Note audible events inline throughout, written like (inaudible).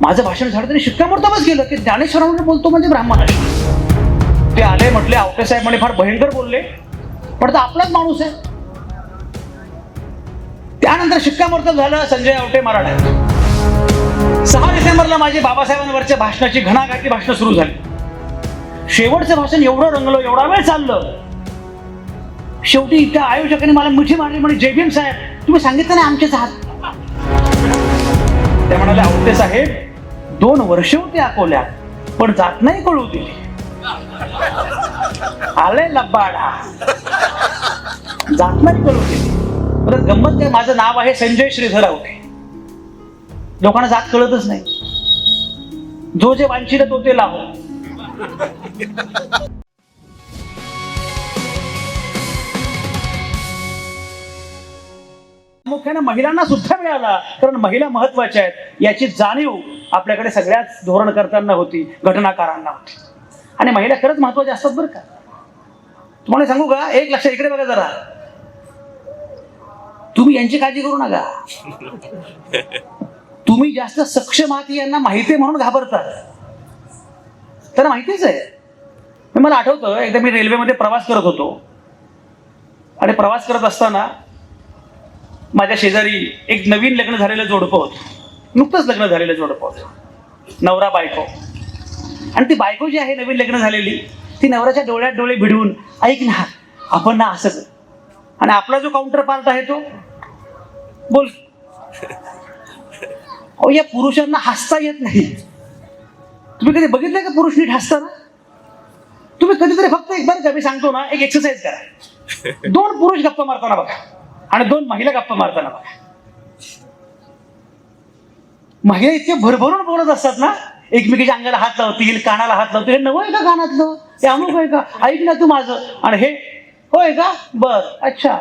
माझं भाषण झालं तरी शिक्कामोर्तबच गेलं. की ज्ञानेश्वरांवर बोलतो म्हणजे ब्राह्मण आहे. ते आले म्हटले आवटे साहेब म्हणे फार भयंकर बोलले. पण तो आपलाच माणूस आहे. त्यानंतर शिक्कामोर्तब झालं संजय आवटे मराठा. सहा डिसेंबरला माझी बाबासाहेबांवरच्या भाषणाची घणाघाती भाषणं सुरू झाली. शेवटचं भाषण एवढं रंगलं एवढा वेळ चाललं. शेवटी त्या आयोजकांनी मला मिठी मारली म्हणे जय भीम साहेब तुम्ही सांगितलं नाही आमचेच आहात ते म्हणाले आवटे साहेब दोन वर्ष होते अकोल्यात पण जात नाही कळू दिली. आले लब्बाडा जात नाही कळू दिली. परत गंमत काय माझं नाव आहे संजय श्रीधर आवटे. लोकांना जात कळतच नाही. जो जे वांछित तो ते लाभो प्रामुख्याने महिलांना सुद्धा मिळाला. कारण महिला महत्त्वाच्या आहेत. याची जाणीव आपल्याकडे सगळ्याच धोरण करताना होती घटनाकारांना होती. आणि महिला खरंच महत्त्वाच्या असतात बरं का? तुम्हाला सांगू का? एक लक्ष इकडे बघा जरा. तुम्ही यांची काळजी करू नका. तुम्ही जास्त सक्षम आहात यांना माहिती आहे म्हणून घाबरतात. त्यांना माहितीच आहे. मला आठवतं एकदा मी रेल्वेमध्ये प्रवास करत होतो. आणि प्रवास करत असताना माझ्या शेजारी एक नवीन लग्न झालेलं जोडपं होतं. नुकतंच लग्न झालेलं जोडपं होतं. नवरा बायको. आणि ती बायको जी आहे नवीन लग्न झालेली ती नवऱ्याच्या डोळ्यात डोळे भिडवून ऐक ना आपण ना असंच. आणि आपला जो काउंटर पार्ट आहे तो बोल. अहो या पुरुषांना हसता येत नाही. तुम्ही कधी बघितलं का पुरुष नीट हसताना? तुम्ही कधीतरी फक्त एक बरं का मी सांगतो ना एक एक्सरसाइज करा. दोन पुरुष गप्पा मारताना बघा. आणि दोन महिला गप्पा मारताना बघा. महिला इतके भरभरून बोलत असतात ना एकमेकीच्या अंगाला हात लावतील कानाला हात लावतील. हे नवं आहे का कानातलं ते अमुक आहे का? ऐक ना तू माझं. आणि हे होय का? बर अच्छा.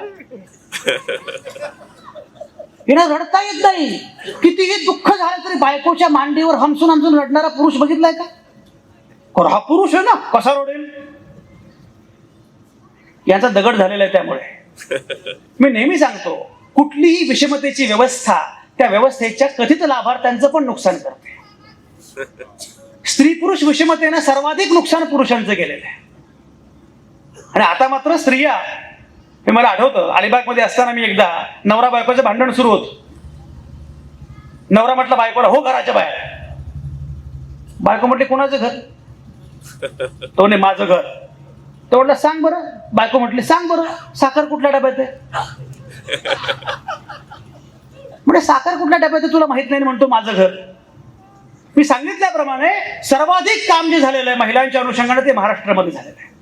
हिला रडता येत नाही. कितीही दुःख झालं तरी बायकोच्या मांडीवर हमसून हमसून रडणारा पुरुष बघितलाय का? हा पुरुष आहे ना? कसा रडेल? याचा दगड झालेला आहे त्यामुळे. (laughs) मी नेहमी सांगतो कुठलीही विषमतेची व्यवस्था त्या व्यवस्थेच्या कथित लाभार्थ्यांचं पण नुकसान करते. स्त्री पुरुष विषमतेनं सर्वाधिक नुकसान पुरुषांचं केलेलं आहे. आणि आता मात्र स्त्रिया हे मला आठवतं अलिबागमध्ये असताना मी एकदा नवरा बायकोचं भांडण सुरू होत. नवरा म्हटलं बायकोला हो घराच्या बाहेर बायको म्हटली कोणाचं घर? तो ने माझं घर. तो म्हटलं सांग बरं. बायको म्हटली सांग बरं साखर कुठल्या डब्यात आहे? म्हणजे साखर कुठल्या डब्यात आहे तुला माहीत नाही म्हणतो माझं घर. मी सांगितल्याप्रमाणे सर्वाधिक काम जे झालेलं आहे महिलांच्या अनुषंगाने ते महाराष्ट्रामध्ये झालेलं आहे.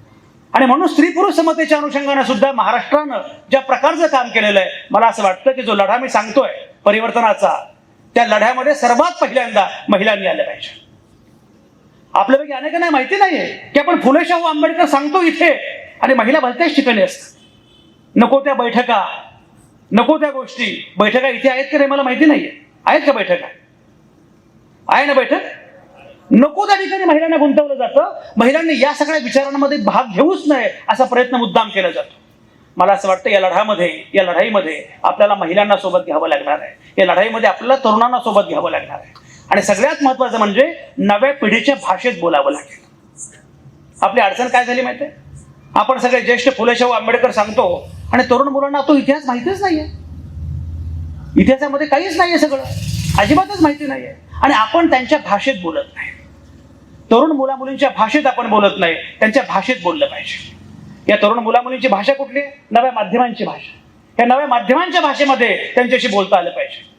आणि म्हणून स्त्री पुरुष समतेच्या अनुषंगाने सुद्धा महाराष्ट्रानं ज्या प्रकारचं काम केलेलं आहे मला असं वाटतं की जो लढा मी सांगतोय परिवर्तनाचा त्या लढ्यामध्ये सर्वात पहिल्यांदा महिलांनी आल्या पाहिजे. आपल्यापैकी अनेकांना माहिती नाहीये की आपण फुले शाहू आंबेडकर सांगतो इथे. आणि महिला भलत्याच ठिकाणी असतात. नको त्या बैठका. नको त्या गोष्टी. बैठका इथे आहेत की नाही मला माहिती नाहीये. आहेत का बैठका? आहे ना बैठक? नको त्या ठिकाणी महिलांना गुंतवलं जातं. महिलांनी या सगळ्या विचारांमध्ये भाग घेऊच नये असा प्रयत्न मुद्दाम केला जातो. मला असं वाटतं या लढ्यामध्ये या लढाईमध्ये आपल्याला महिलांना सोबत घ्यावं लागणार आहे. या लढाईमध्ये आपल्याला तरुणांना सोबत घ्यावं लागणार आहे. आणि सगळ्यात महत्वाचं म्हणजे नव्या पिढीच्या भाषेत बोलावं लागेल. आपली अडचण काय झाली माहितीये? आपण सगळे ज्येष्ठ फुलेशाहू आंबेडकर सांगतो आणि तरुण मुलांना तो इतिहास माहितीच नाहीये. इतिहासामध्ये काहीच नाहीये सगळं. अजिबातच माहिती नाहीये. आणि आपण त्यांच्या भाषेत बोलत नाही. तरुण मुला मुलींच्या भाषेत आपण बोलत नाही. त्यांच्या भाषेत बोललं पाहिजे. या तरुण मुला मुलींची भाषा कुठली आहे? नव्या माध्यमांची भाषा. या नव्या माध्यमांच्या भाषेमध्ये त्यांच्याशी बोलता आलं पाहिजे.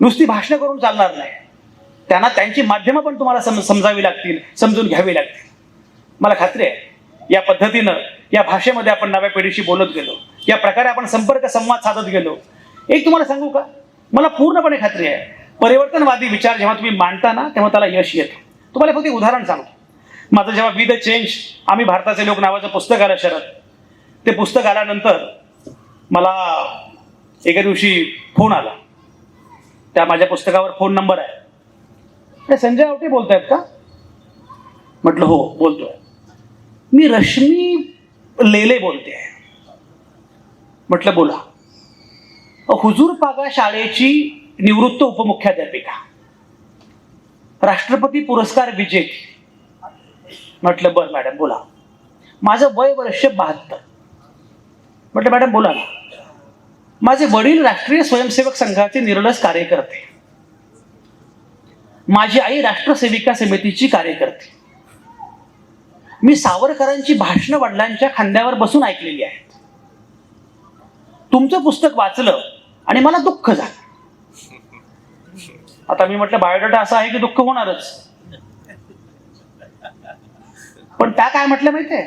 नुसती भाषणं करून चालणार नाही. त्यांना त्यांची माध्यमं पण तुम्हाला सम समजावी लागतील समजून घ्यावी लागतील. मला खात्री आहे या पद्धतीनं या भाषेमध्ये आपण नव्या पिढीशी बोलत गेलो. या प्रकारे आपण संपर्क संवाद साधत गेलो. एक तुम्हाला सांगू का? मला पूर्णपणे खात्री आहे. परिवर्तनवादी विचार जेव्हा तुम्ही मांडता ना तेव्हा त्याला यश येतं. तुम्हाला फक्त उदाहरण सांगतो माझं जेव्हा वी द चेंज आम्ही भारताचे लोक नावाचं पुस्तक आलं शरद. ते पुस्तक आल्यानंतर मला एका दिवशी फोन आला. त्या माझ्या पुस्तकावर फोन नंबर आहे. संजय आवटे बोलतायत का? म्हटलं हो बोलतोय. मी रश्मी लेले बोलते. म्हटलं बोला. हुजूर पागा शाळेची निवृत्त उपमुख्याध्यापिका. राष्ट्रपती पुरस्कार विजेते. म्हटलं बरं मॅडम बोला. माझं वय वर्ष बहात्तर. म्हटलं मॅडम बोला ना. माझे वडील राष्ट्रीय स्वयंसेवक संघाचे निर्लस कार्यकर्ते. माझी आई राष्ट्रसेविका समितीची कार्यकर्ते. मी सावरकरांची भाषणं वडिलांच्या खांद्यावर बसून ऐकलेली आहेत तुमचं पुस्तक वाचलं आणि मला दुःख झालं. आता मी म्हटलं बायोडाटा असा आहे की दुःख होणारच. पण त्या काय म्हटलं माहितीये?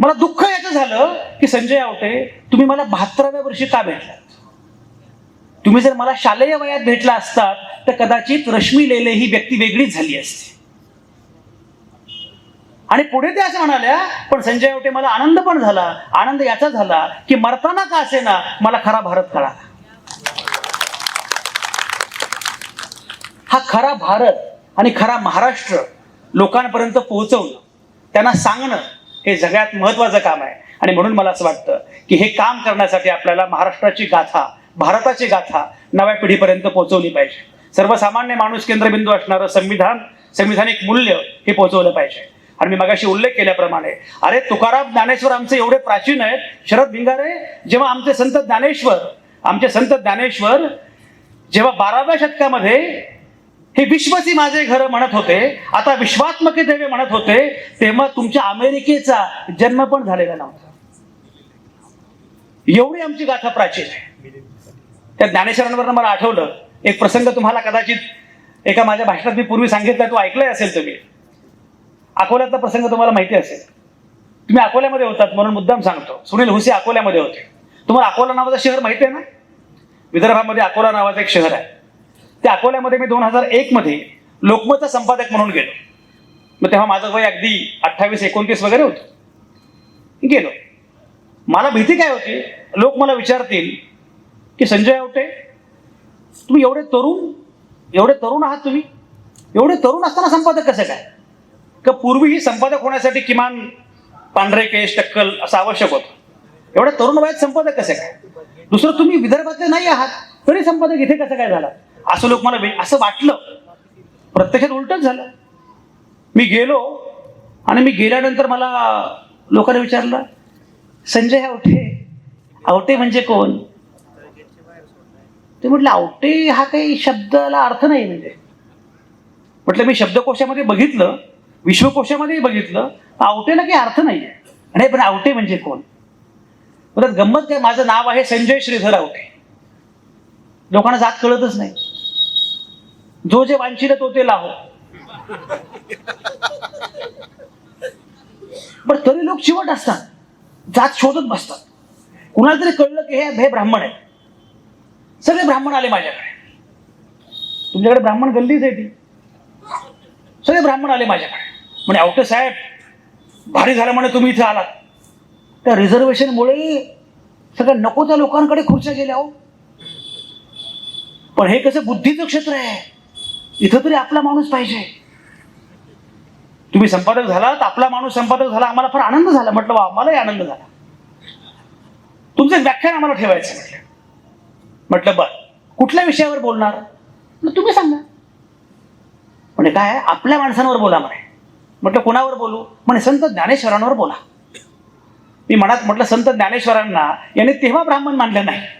मला दुःख याचं झालं की संजय आवटे तुम्ही मला बहात्तराव्या वर्षी का भेटलात तुम्ही जर मला शालेय वयात भेटला असतात तर कदाचित रश्मी लेले ही व्यक्ती वेगळीच झाली असते. आणि पुढे ते असं म्हणाल्या पण संजय आवटे मला आनंद पण झाला. आनंद याचा झाला की मरताना का असे ना मला खरा भारत कळाला. हा खरा भारत आणि खरा महाराष्ट्र लोकांपर्यंत पोहोचवणं त्यांना सांगणं हे सगळ्यात महत्वाचं काम आहे. आणि म्हणून मला असं वाटतं की हे काम करण्यासाठी आपल्याला महाराष्ट्राची गाथा भारताची गाथा नव्या पिढीपर्यंत पोहोचवली पाहिजे. सर्वसामान्य माणूस केंद्रबिंदू असणारं संविधान संविधानिक मूल्य हे पोहोचवलं पाहिजे. आणि मी मगाशी उल्लेख केल्याप्रमाणे अरे तुकाराम ज्ञानेश्वर आमचे एवढे प्राचीन आहेत. शरद भिंगारे जेव्हा आमचे संत ज्ञानेश्वर आमचे संत ज्ञानेश्वर जेव्हा बाराव्या शतकामध्ये हे विश्वची माझे घर म्हणत होते. आता विश्वात्मके देवे म्हणत होते तेव्हा तुमच्या अमेरिकेचा जन्म पण झालेला नव्हता. एवढी आमची गाथा प्राचीन आहे. त्या ज्ञानेश्वरांवर मला आठवलं. एक प्रसंग तुम्हाला कदाचित एका माझ्या भाषणात मी पूर्वी सांगितलं तो ऐकलाय असेल तुम्ही. अकोल्यातला प्रसंग तुम्हाला माहिती असेल. तुम्ही अकोल्यामध्ये होतात म्हणून मुद्दाम सांगतो. सुनील हुसे अकोल्यामध्ये होते. तुम्हाला अकोला नावाचं शहर माहिती आहे ना? विदर्भामध्ये अकोला नावाचं एक शहर आहे. त्या अकोल्यामध्ये मी दोन हजार एक मध्ये लोकमतचा संपादक म्हणून गेलो. मग तेव्हा माझं वय अगदी अठ्ठावीस एकोणतीस वगैरे होतं. गेलो. मला भीती काय होती? लोक मला विचारतील की संजय आवटे तुम्ही एवढे तरुण एवढे तरुण आहात तुम्ही? एवढे तरुण असताना संपादक कसं काय? का पूर्वीही संपादक होण्यासाठी किमान पांढरे केश टक्कल असं आवश्यक होतं. एवढ्या तरुण वयात संपादक कसे काय? दुसरं तुम्ही विदर्भातले नाही आहात तरी संपादक इथे कसं काय झाला? असं लोक मला असं वाटलं. प्रत्यक्षात उलटच झालं. मी गेलो आणि मी गेल्यानंतर मला लोकांनी विचारलं संजय आवटे आवटे म्हणजे कोण? ते म्हटलं आवटे हा काही शब्दाला अर्थ नाही म्हणजे. म्हटलं मी शब्दकोशामध्ये बघितलं विश्वकोशामध्येही बघितलं आवटेला काही अर्थ नाही आहे आणि पण आवटे म्हणजे कोण? परत गंमत काय माझं नाव आहे संजय श्रीधर आवटे. लोकांना जात कळतच नाही. जो जे वांछिल तो ते लाहो. पण तरी लोक चिवट असतात. जात शोधत बसतात. कुणाला तरी कळलं की हे ब्राह्मण आहे सगळे ब्राह्मण आले माझ्याकडे. तुमच्याकडे ब्राह्मण गल्लीच आहे ती. सगळे ब्राह्मण आले माझ्याकडे. म्हणे आवटे साहेब भारी झालं म्हणे तुम्ही इथे आलात. त्या रिझर्वेशनमुळे सगळ्या नको त्या लोकांकडे खुर्च्या गेल्या हो. पण हे कसं बुद्धीचं क्षेत्र आहे. इथं तरी आपला माणूस पाहिजे. तुम्ही संपादक झालात आपला माणूस संपादक झाला आम्हाला फार आनंद झाला. म्हटलं वा आम्हालाही आनंद झाला. तुमचं एक व्याख्यान आम्हाला ठेवायचं म्हटलं. म्हटलं बर कुठल्या विषयावर बोलणार? तुम्ही सांगा. म्हणजे काय आपल्या माणसांवर बोला म्हणे. म्हटलं कोणावर बोलू? म्हणे संत ज्ञानेश्वरांवर बोला. मी मनात म्हटलं संत ज्ञानेश्वरांना याने तेव्हा ब्राह्मण मानले नाही.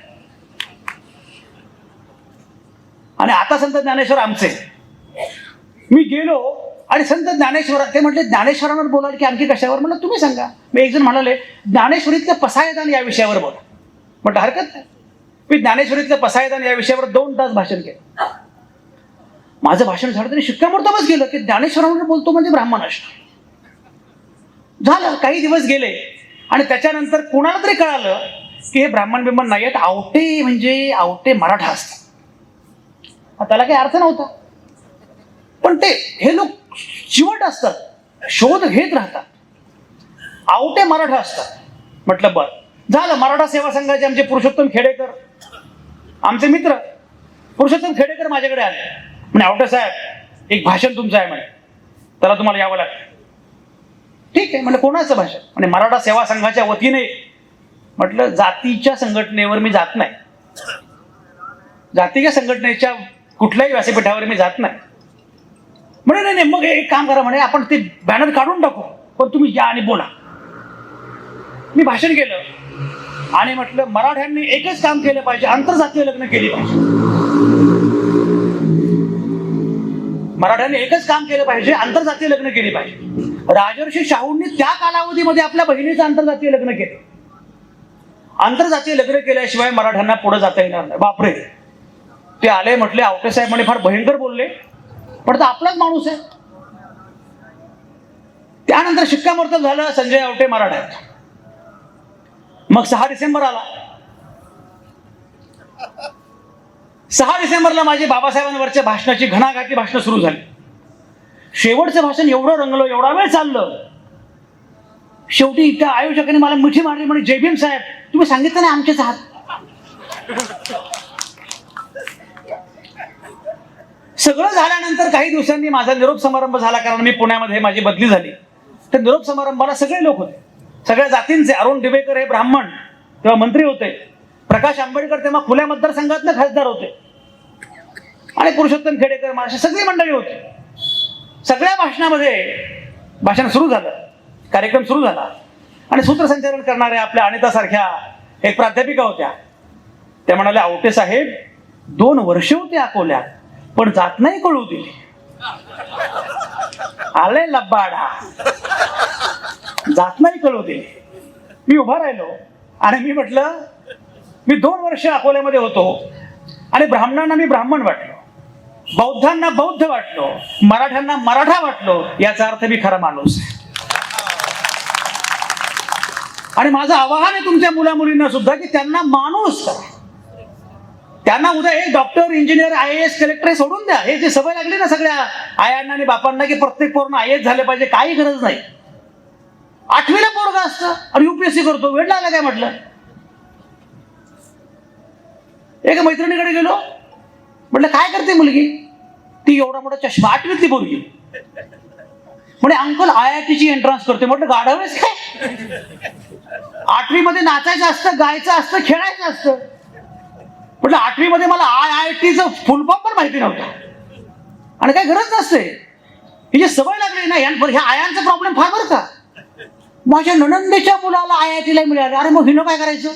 आणि आता संत ज्ञानेश्वर आमचे. मी गेलो आणि संत ज्ञानेश्वर ते म्हटले ज्ञानेश्वरांवर बोलाल की आणखी कशावर? म्हटलं तुम्ही सांगा. मी एक जण म्हणाले ज्ञानेश्वरीतलं पसायदान या विषयावर बोला. म्हटलं हरकत नाही. मी ज्ञानेश्वरीतलं पसायदान या विषयावर दोन तास भाषण केलं. माझं भाषण झालं तरी शिक्कामोर्तबच गेलं की ज्ञानेश्वरांवर बोलतो म्हणजे ब्राह्मण असणार झालं काही दिवस गेले आणि त्याच्यानंतर कोणाला तरी कळालं की हे ब्राह्मण बिंबन नाही आहेत आवटे म्हणजे आवटे मराठा असतात. त्याला काही अर्थ नव्हता. पण ते हे लोक चिवट असतात. शोध घेत राहतात. आवटे मराठा असतात. म्हटलं बर. झालं मराठा सेवा संघाचे आमचे पुरुषोत्तम खेडेकर. आमचे मित्र. पुरुषोत्तम खेडेकर माझ्याकडे आले. म्हणे आवटे साहेब एक भाषण तुमचं आहे म्हणे. त्याला तुम्हाला यावं लागतं ठीक आहे म्हणजे कोणाचं भाषण? म्हणजे मराठा सेवा संघाच्या वतीने. म्हटलं जातीच्या संघटनेवर मी जात नाही. जातीच्या संघटनेच्या कुठल्याही व्यासपीठावर मी जात नाही. म्हणे नाही नाही मग एक काम करा म्हणे आपण ते बॅनर काढून टाकू. पण तुम्ही या आणि बोला. मी भाषण केलं. आणि म्हटलं मराठ्यांनी एकच काम केलं पाहिजे आंतरजातीय लग्न केली पाहिजे. मराठ्यांनी एकच काम केलं पाहिजे आंतरजातीय लग्न केली पाहिजे. राजर्षी शाहूंनी त्या कालावधीमध्ये आपल्या बहिणीचं आंतरजातीय लग्न केलं. आंतरजातीय लग्न केल्याशिवाय मराठ्यांना पुढे जाता येणार नाही. बापरे. ते आले म्हटले आवटे साहेब म्हणे फार भयंकर बोलले. पण तो आपलाच माणूस आहे. त्यानंतर शिक्कामोर्तब झालं संजय आवटे मराठ्यात. मग सहा डिसेंबर आला. सहा डिसेंबरला माझी बाबासाहेबांवरच्या भाषणाची घणाघाती भाषणं सुरू झाली. शेवटचं भाषण एवढं रंगलं एवढा वेळ चाललं. शेवटी त्या आयोजकांनी मला मिठी मारली म्हणे जयभीम साहेब तुम्ही सांगितलं नाही आमचेच आहात. सगळं झाल्यानंतर काही दिवसांनी माझा निरोप समारंभ झाला कारण मी पुण्यामध्ये माझी बदली झाली. तर निरोप समारंभाला सगळे लोक होते. सगळ्या जातींचे अरुण दिवेकर हे ब्राह्मण तेव्हा मंत्री होते. प्रकाश आंबेडकर तेव्हा खुल्या मतदारसंघातनं खासदार होते. आणि पुरुषोत्तम खेडेकर महाराष्ट्र सगळी मंडळी होती. सगळ्या भाषणामध्ये भाषण सुरू झालं. कार्यक्रम सुरू झाला. आणि सूत्रसंचालन करणाऱ्या आपल्या अनितासारख्या एक प्राध्यापिका होत्या. त्या म्हणाल्या आवटे साहेब दोन वर्ष होते अकोल्यात. पण जात नाही कळू दिली. आलंय लब्बाडा. जात नाही कळू दिली. मी उभा राहिलो. आणि मी म्हटलं मी दोन वर्ष अकोल्यामध्ये होतो. आणि ब्राह्मणांना मी ब्राह्मण वाटलो. बौद्धांना बौद्ध वाटलो. मराठ्यांना मराठा वाटलो. याचा अर्थ मी खरा माणूस आहे. आणि माझं आवाहन आहे तुमच्या मुला मुलींना सुद्धा की त्यांना माणूस करा त्यांना उद्या हे doctor engineer I S collector सोडून द्या. हे जे सवय लागली ना सगळ्या आयांना आणि बापांना की प्रत्येक पोरांना आय एस झाले पाहिजे काही गरज नाही. आठवीला पोरग असतं आणि युपीएससी करतो. वेळ लागला काय म्हटलं? एका मैत्रिणीकडे गेलो. म्हटलं काय करते मुलगी? ती एवढा मोठा चष्मा. आठवीतली पोरगी. म्हणे अंकल आय आय टीची एंट्रन्स करते. म्हटलं गाढवेस काय? आठवीमध्ये नाचायचं असतं गायचं असतं खेळायचं असतं. म्हटलं आठवी मध्ये मला आय आय टीचं फुलफॉर्म पण माहिती नव्हतं. आणि काही गरज नसते. ही जी सवय लागली ना यांवर ह्या आयांचा प्रॉब्लेम फार बरं का? माझ्या ननंदेच्या मुलाला आय आय टीला मिळाले. अरे मग हिनं काय करायचं?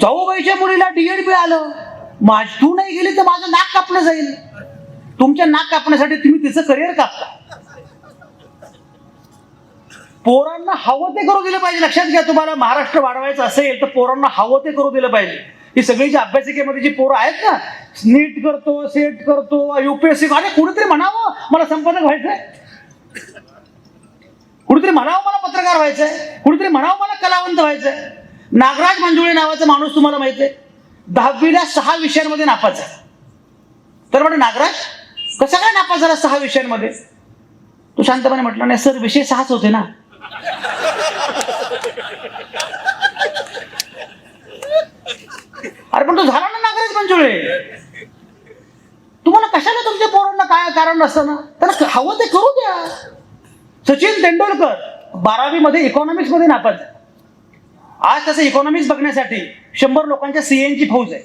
जाऊबाईच्या मुलीला डीएड मिळालं माझ तू नाही गेली तर माझं नाक कापलं जाईल. तुमच्या नाक कापण्यासाठी तुम्ही तिचं करिअर कापता. पोरांना हवं ते करू दिलं पाहिजे. लक्षात घ्या तुम्हाला महाराष्ट्र वाढवायचं असेल तर पोरांना हवं ते करू दिलं पाहिजे. ही सगळी जी अभ्यासिकेमध्ये जी पोरं आहेत ना नीट करतो सेट करतो युपीएससी अरे कुणीतरी म्हणावं मला संपादक व्हायचंय. कुणीतरी म्हणावं मला पत्रकार व्हायचंय. कुणीतरी म्हणावं मला कलावंत व्हायचंय. नागराज मंजुळे नावाचा माणूस तुम्हाला माहिती आहे दहावीला सहा विषयांमध्ये नापास आहे तर म्हणे नागराज कसा काय नापास झाला सहा विषयांमध्ये? तो शांतपणे म्हटलं नाही सर विषय सहाच होते ना. अरे पण तो झाला ना नागराज मंजुळे? तुम्हाला कशाला तुमच्या पोरांना काय कारण नसतं ना? तर हवं ते करू द्या. सचिन तेंडुलकर बारावी मध्ये इकॉनॉमिक्समध्ये नापास आज तसं इकॉनॉमिक्स बघण्यासाठी शंभर लोकांच्या सीएनची फौज आहे.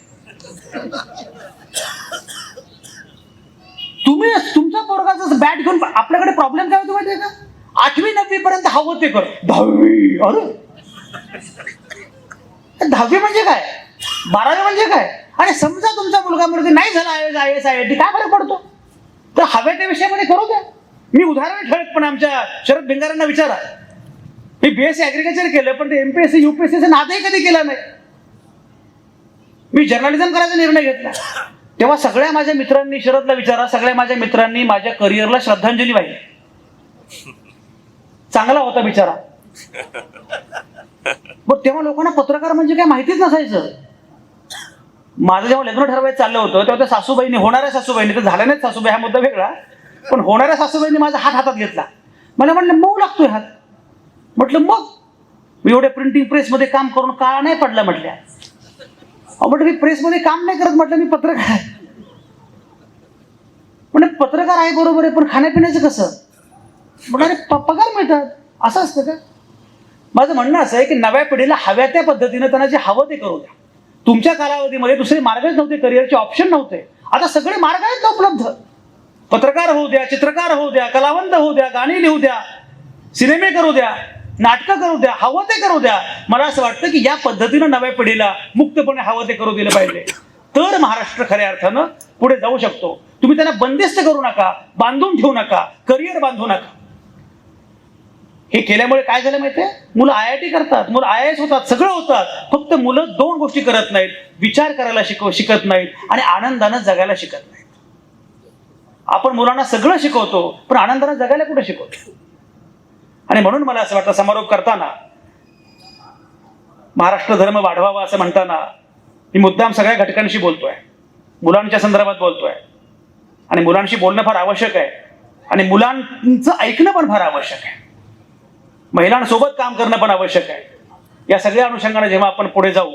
तुम्ही तुमचा पोरगाचा बॅट घेऊन आपल्याकडे प्रॉब्लेम काय होतो माहितीये का? आठवी नववी पर्यंत हवं ते कर. दहावी अरे. दहावी म्हणजे काय? बारावी म्हणजे काय? आणि समजा तुमचा मुलगा मुलगी नाही झाला I S I S I T काय फरक पडतो? तर हव्या त्या विषयामध्ये करू द्या. मी उदाहरण ठळक पण आमच्या शरद भिंगारांना विचारा. मी बीएससी ॲग्रिकल्चर केलं पण ते एमपीएससी युपीएससीचं नादही कधी केला नाही. मी जर्नलिझम करायचा निर्णय घेतला. तेव्हा सगळ्या माझ्या मित्रांनी शरदला विचारा सगळ्या माझ्या मित्रांनी माझ्या करिअरला श्रद्धांजली वाहिली. चांगला होता बिचारा. (laughs) मग तेव्हा लोकांना पत्रकार म्हणजे काय माहितीच नसायचं. माझं जेव्हा लग्न ठरवायचं चाललं होतं तेव्हा त्या सासूबाईंनी होणाऱ्या सासूबाईंनी तर झाल्या नाहीत सासूबाई हा मुद्दा वेगळा पण होणाऱ्या सासूबाईंनी माझा हात हातात घेतला. मला म्हणलं मऊ लागतोय हात. म्हटलं मग? मी एवढ्या प्रिंटिंग प्रेसमध्ये काम करून काळा नाही पडला म्हटल्या. म्हटलं मी प्रेसमध्ये काम नाही करत म्हटलं मी पत्रकार म्हणजे पत्रकार आहे बरोबर आहे पण खाण्यापिण्याचं कसं? म्हणाले पगार मिळतात. असं असतं का? माझं म्हणणं असं आहे की नव्या पिढीला हव्या त्या पद्धतीनं त्यांना जे हवं ते करू द्या. तुमच्या कालावधीमध्ये दुसरे मार्गच नव्हते करिअरचे ऑप्शन नव्हते. आता सगळे मार्ग आहेत ना उपलब्ध. पत्रकार होऊ द्या चित्रकार होऊ द्या कलावंत होऊ द्या गाणी लिहू द्या सिनेमे करू द्या नाटकं करू द्या हवं ते करू द्या. मला असं वाटतं की या पद्धतीनं नव्या पिढीला मुक्तपणे हवं ते करू दिलं पाहिजे. तर महाराष्ट्र खऱ्या अर्थानं पुढे जाऊ शकतो. तुम्ही त्यांना बंदिस्त करू नका बांधून ठेवू नका करिअर बांधू नका. हे केल्यामुळे काय झालं माहितीये? मुलं आय आय टी करतात मुलं आय एस होतात सगळं होतात. फक्त मुलं दोन गोष्टी करत नाहीत. विचार करायला शिकव शिकत नाहीत आणि आनंदानं जगायला शिकत नाहीत. आपण मुलांना सगळं शिकवतो पण आनंदानं जगायला कुठे शिकवतो? आणि म्हणून मला असं वाटतं समारोप करताना महाराष्ट्र धर्म वाढवावा असं म्हणताना मी मुद्दाम सगळ्या घटकांशी बोलतोय. मुलांच्या संदर्भात बोलतोय. आणि मुलांशी बोलणं फार आवश्यक आहे. आणि मुलांचं ऐकणं पण फार आवश्यक आहे. महिलांसोबत काम करणं पण आवश्यक आहे. या सगळ्या अनुषंगाने जेव्हा आपण पुढे जाऊ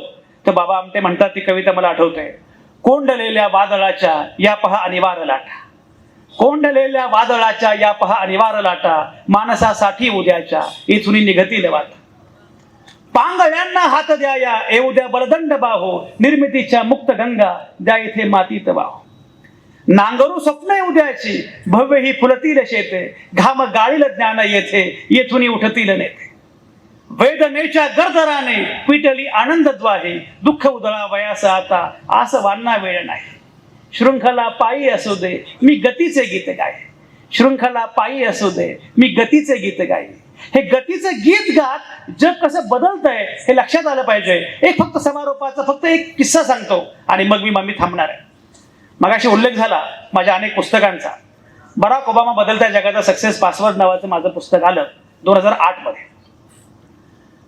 तर बाबा आमटे म्हणतात ती कविता मला आठवते कोंडलेल्या वादळाच्या या पहा अनिवार्य लाटा. कोंडलेल्या वादळाच्या या पहा अनिवार्य लाटा माणसासाठी उद्याच्या इथून निघतील वाट. पांगळ्यांना हात द्या या येऊ द्या बलदंड बाहो निर्मितीच्या मुक्त गंगा द्या इथे मातीत वाहो. नांगरू स्वप्न उद्याची. भव्य ही फुलतील शेते. घाम गाळील ज्ञान येथे. येथून उठतील नेते. वेदनेच्या गरदराने पिटली आनंद द्वाहे दुःख उदळा वयास आता. आस वांना वेळ नाही. शृंखला पायी असू दे. मी गतीचे गीत गाय. शृंखला पायी असू दे. मी गतीचे गीत गाय. हे गतीचं गीत गात जग कसं बदलतंय हे लक्षात आलं पाहिजे. एक फक्त समारोपाचा फक्त एक किस्सा सांगतो. आणि मग मी मम्मी थांबणार आहे. मगाशी उल्लेख झाला माझ्या अनेक पुस्तकांचा. बराक ओबामा बदलत्या जगाचा सक्सेस पासवर्ड नावाचं माझं पुस्तक आलं दोन हजार आठमध्ये.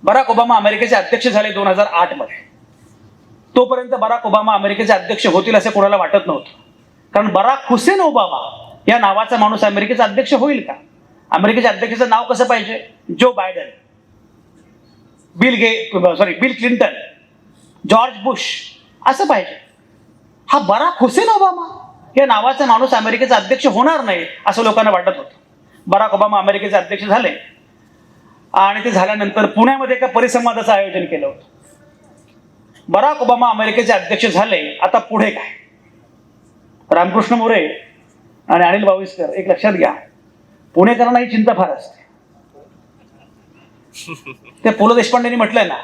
बराक ओबामा अमेरिकेचे अध्यक्ष झाले दोन हजार आठमध्ये. तोपर्यंत बराक ओबामा अमेरिकेचे अध्यक्ष होतील असे कोणाला वाटत नव्हतं. कारण बराक हुसेन ओबामा या नावाचा माणूस अमेरिकेचा अध्यक्ष होईल का? अमेरिकेच्या अध्यक्षाचं नाव कसं पाहिजे? जो बायडन बिल गे sorry Bill Clinton George Bush असं पाहिजे. हा बराक हुसेन ओबामा. या नावाचा माणूस अमेरिकेचा अध्यक्ष होणार नाही असं लोकांना वाटत होतं. बराक ओबामा अमेरिकेचे अध्यक्ष झाले. आणि ते झाल्यानंतर पुण्यामध्ये एका परिसंवादाचं आयोजन केलं होतं. बराक ओबामा अमेरिकेचे अध्यक्ष झाले आता पुढे काय? रामकृष्ण मोरे आणि अनिल बाविस्कर एक लक्षात घ्या. पुणेकरांना ही चिंता फार असते. ते पु ल देशपांडेंनी म्हटलंय ना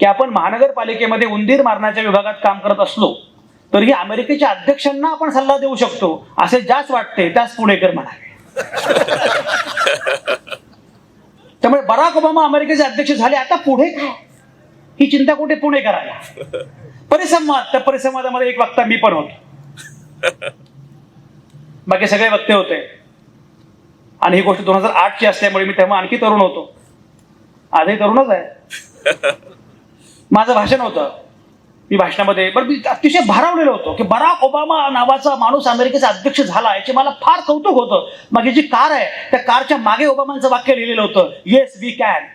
की आपण महानगरपालिकेमध्ये उंदीर मारण्याच्या विभागात काम करत असलो तरीही अमेरिकेच्या अध्यक्षांना आपण सल्ला देऊ शकतो. असे ज्याच वाटते त्याच पुणेकर म्हणाले. (laughs) त्यामुळे बराक ओबामा अमेरिकेचे अध्यक्ष झाले. आता पुढे काय? ही चिंता कुठे पुणे करायला परिसंवाद. त्या परिसंवादामध्ये एक वक्ता मी पण होतो. बाकी सगळे वक्ते होते. आणि ही गोष्ट दोन हजार आठची असल्यामुळे मी तेव्हा आणखी तरुण होतो. आजही तरुणच आहे. (laughs) माझं भाषण होतं. मी भाषणामध्ये पण मी अतिशय भारावलेलो होतो की बराक ओबामा नावाचा माणूस अमेरिकेचा अध्यक्ष झाला याचे मला फार कौतुक होतं. मग जी कार आहे त्या कारच्या मागे ओबामांचं वाक्य लिहिलेलं होतं येस वी कॅन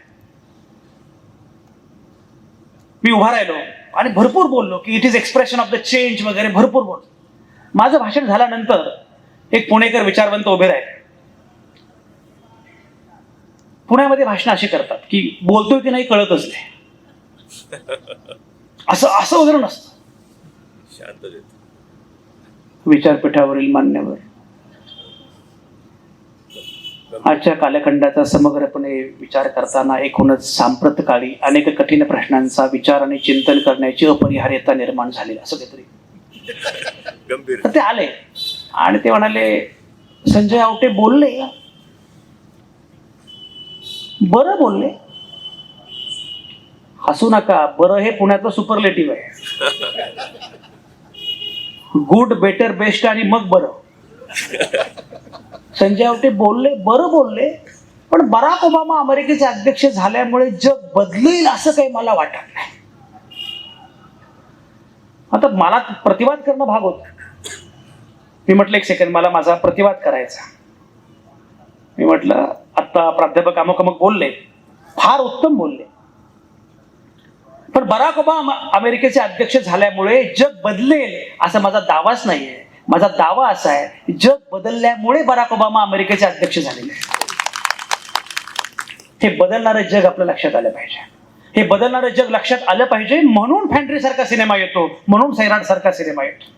मी उभा राहिलो आणि भरपूर बोललो की it is expression of the change वगैरे भरपूर बोललो. माझं भाषण झाल्यानंतर एक पुणेकर विचारवंत उभे राहिले. पुण्यामध्ये भाषण अशी करतात की बोलतोय की नाही कळतच नाही. असं असं वगैरे नसतं विचारपीठावरील मान्यवर. आजच्या कालखंडाचा समग्रपणे विचार करताना एकूणच सांप्रत काळी अनेक कठीण प्रश्नांचा विचार आणि चिंतन करण्याची अपरिहार्यता निर्माण झाली असं काहीतरी. गंभीर. ते आले. आणि ते म्हणाले संजय आवटे बोलले. बरं बोलले. हसू नका बरं हे पुण्याचं सुपरलेटिव्ह आहे. गुड बेटर बेस्ट आणि मग बरं. संजय आवटे बोलले बरं बोलले पण बराक ओबामा अमेरिकेचे अध्यक्ष झाल्यामुळे जग बदलेल असं काही मला वाटत नाही. आता मला प्रतिवाद करणं भाग होत. मी म्हटलं एक सेकंड मला माझा प्रतिवाद करायचा मी म्हटलं आता प्राध्यापक अमुक अमुक बोलले फार उत्तम बोलले. पण बराक ओबामा अमेरिकेचे अध्यक्ष झाल्यामुळे जग बदलेल असा माझा दावाच नाहीये. माझा दावा असा आहे जग बदलल्यामुळे बराक ओबामा अमेरिकेचे अध्यक्ष झालेले हे बदलणारं जग आपल्या लक्षात आलं पाहिजे. हे बदलणारं जग लक्षात आलं पाहिजे म्हणून फॅन्ड्री सारखा सिनेमा येतो म्हणून सैराट सारखा सिनेमा येतो.